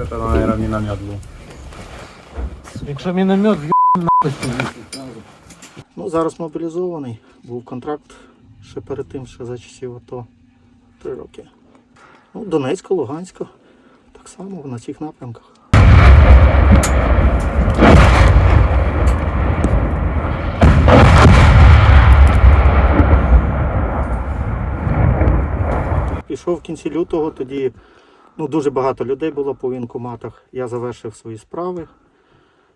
Это, наверное, миномет был. Якщо міномет нахуй. Ну, зараз мобілізований. Був контракт ще перед тим, ще за часів АТО. Три роки. Ну, Донецька, Луганська. Так само на цих напрямках. Пішов в кінці лютого, тоді ну, дуже багато людей було по воєнкоматах. Я завершив свої справи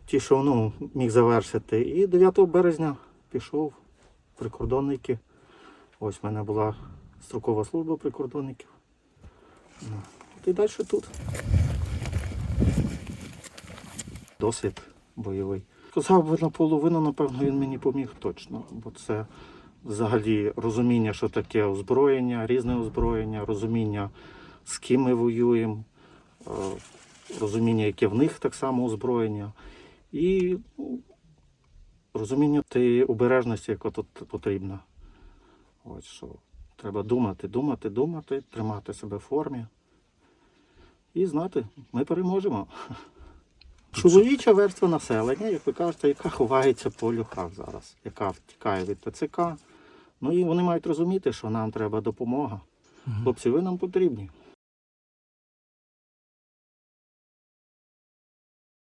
ті, що ну, міг завершити. І 9 березня пішов в прикордонники. Ось в мене була строкова служба прикордонників. Ну, от і далі тут. Досвід бойовий. Сказав би наполовину, напевно, він мені поміг точно, бо це взагалі розуміння, що таке озброєння, різне озброєння, розуміння, з ким ми воюємо, е, розуміння, яке в них так само озброєння. І ну, розуміння тієї обережності, яка тут потрібна. Ось що треба думати, думати, думати, тримати себе в формі. І знати, ми переможемо. Чоловіча верства населення, як ви кажете, яка ховається по люхах зараз, яка втікає від ТЦК. Ну і вони мають розуміти, що нам треба допомога. Хлопці, ви нам потрібні.